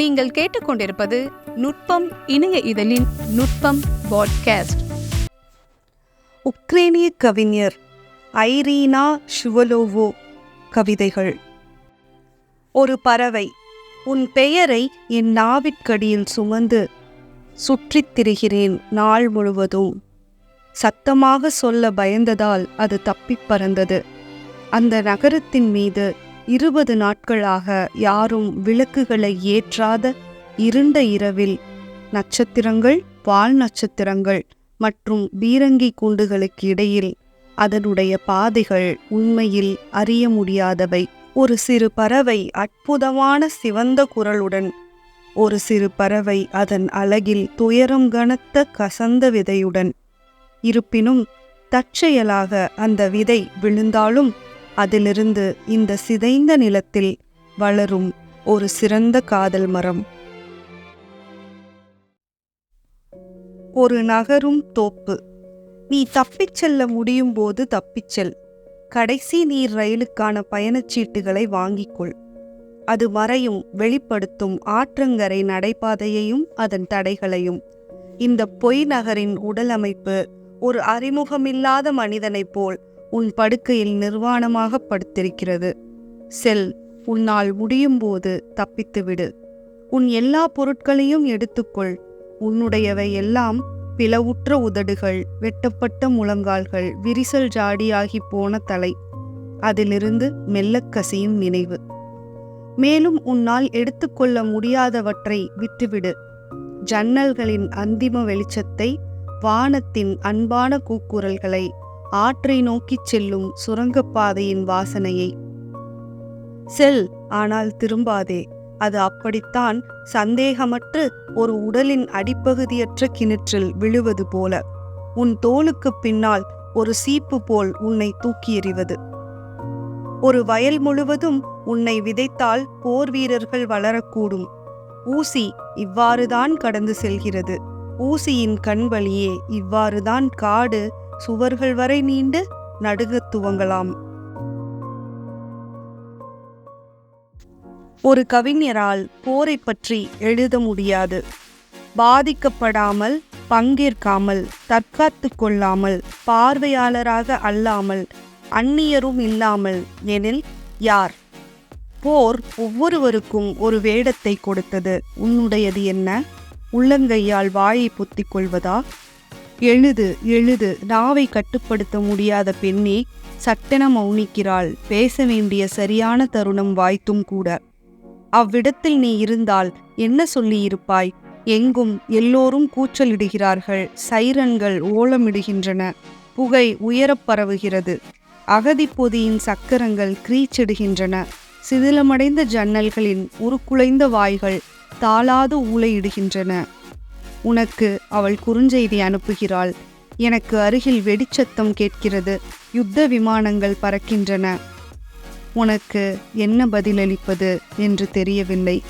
நீங்கள் கேட்டுக்கொண்டிருப்பது நுட்பம் இணைய இதழின் நுட்பம் பாட்காஸ்ட். உக்ரேனிய கவிஞர் ஐரீனா ஷுவலோவோ கவிதைகள். ஒரு பறவை உன் பெயரை என் நாவிற்கடியில் சுமந்து சுற்றித் திரிகிறேன் நாள் முழுவதும். சத்தமாக சொல்ல பயந்ததால் அது தப்பிப் பறந்தது. அந்த நகரத்தின் மீது இருபது நாட்களாக யாரும் விளக்குகளை ஏற்றாத இருண்ட இரவில் நட்சத்திரங்கள் வால் நட்சத்திரங்கள் மற்றும் பீரங்கி கூண்டுகளுக்கு இடையில் அதனுடைய பாதைகள் உண்மையில் அறிய முடியாதவை. ஒரு சிறு பறவை அற்புதமான சிவந்த குரலுடன் ஒரு சிறு பறவை அதன் அழகில் துயரம் கனத்த கசந்த விதையுடன். இருப்பினும் தற்செயலாக அந்த விதை விழுந்தாலும் அதிலிருந்து இந்த சிதைந்த நிலத்தில் வளரும் ஒரு சிறந்த காதல் மரம். ஒரு நகரும் தோப்பு. நீ தப்பிச் செல்ல முடியும் போது தப்பிச்செல் கடைசி நீர் ரயிலுக்கான பயணச்சீட்டுகளை வாங்கிக்கொள். அது மறையும் வெளிப்படுத்தும் ஆற்றங்கரை நடைபாதையையும் அதன் தடைகளையும். இந்த பொய் நகரின் உடலமைப்பு ஒரு அறிமுகமில்லாத மனிதனைப் போல் உன் படுக்கையில் நிர்வாணமாக படுத்திருக்கிறது. செல் உன்னால் முடியும் போது தப்பித்துவிடு. உன் எல்லா பொருட்களையும் எடுத்துக்கொள். உன்னுடையவை எல்லாம் பிளவுற்ற உதடுகள் வெட்டப்பட்ட முழங்கால்கள் விரிசல் ஜாடியாகி போன தலை. அதிலிருந்து மெல்லக் கசியும் நினைவு. மேலும் உன்னால் எடுத்துக்கொள்ள முடியாதவற்றை விட்டுவிடு. ஜன்னல்களின் அந்திம வெளிச்சத்தை வானத்தின் அன்பான கூக்குரல்களை ஆற்றை நோக்கிச் செல்லும் சுரங்கப்பாதையின் வாசனையை. செல் ஆனால் திரும்பாதே. அது அப்படித்தான் சந்தேகமற்று ஒரு உடலின் அடிப்பகுதியற்ற கிணற்றில் விழுவது போல. உன் தோலுக்கு பின்னால் ஒரு சீப்பு போல் உன்னை தூக்கி எறிவது ஒரு வயல் முழுவதும் உன்னை விதைத்தால் போர் வீரர்கள் வளரக்கூடும். ஊசி இவ்வாறுதான் கடந்து செல்கிறது. ஊசியின் கண் வழியே இவ்வாறுதான் காடு சுவர்கள் வரை நீண்டு நடுகத் துவங்கலாம். ஒரு கவிஞரால் போரை பற்றி எழுத முடியாது. பாதிக்கப்படாமல் பங்கேற்காமல் தற்காத்து கொள்ளாமல் பார்வையாளராக அல்லாமல் அந்நியரும் இல்லாமல் எனில் யார்? போர் ஒவ்வொருவருக்கும் ஒரு வேடத்தை கொடுத்தது. உன்னுடையது என்ன? உள்ளங்கையால் வாயை பொத்திக் கொள்வதா? எழுது எழுது. நாவை கட்டுப்படுத்த முடியாத பெண்ணே சட்டென மௌனிக்கிறாள். பேச வேண்டிய சரியான தருணம் வாய்த்தும் கூட. அவ்விடத்தில் நீ இருந்தால் என்ன சொல்லியிருப்பாய்? எங்கும் எல்லோரும் கூச்சலிடுகிறார்கள். சைரன்கள் ஓலமிடுகின்றன. புகை உயரப் பரவுகிறது. அகதிப்பொதியின் சக்கரங்கள் கிரீச்சிடுகின்றன. சிதிலமடைந்த ஜன்னல்களின் உருக்குலைந்த வாய்கள் தாளாது ஊளையிடுகின்றன. உனக்கு அவள் குறுஞ்செய்தி அனுப்புகிறாள். எனக்கு அருகில் வெடிச்சத்தம் கேட்கிறது. யுத்த விமானங்கள் பறக்கின்றன. உனக்கு என்ன பதிலளிப்பது என்று தெரியவில்லை.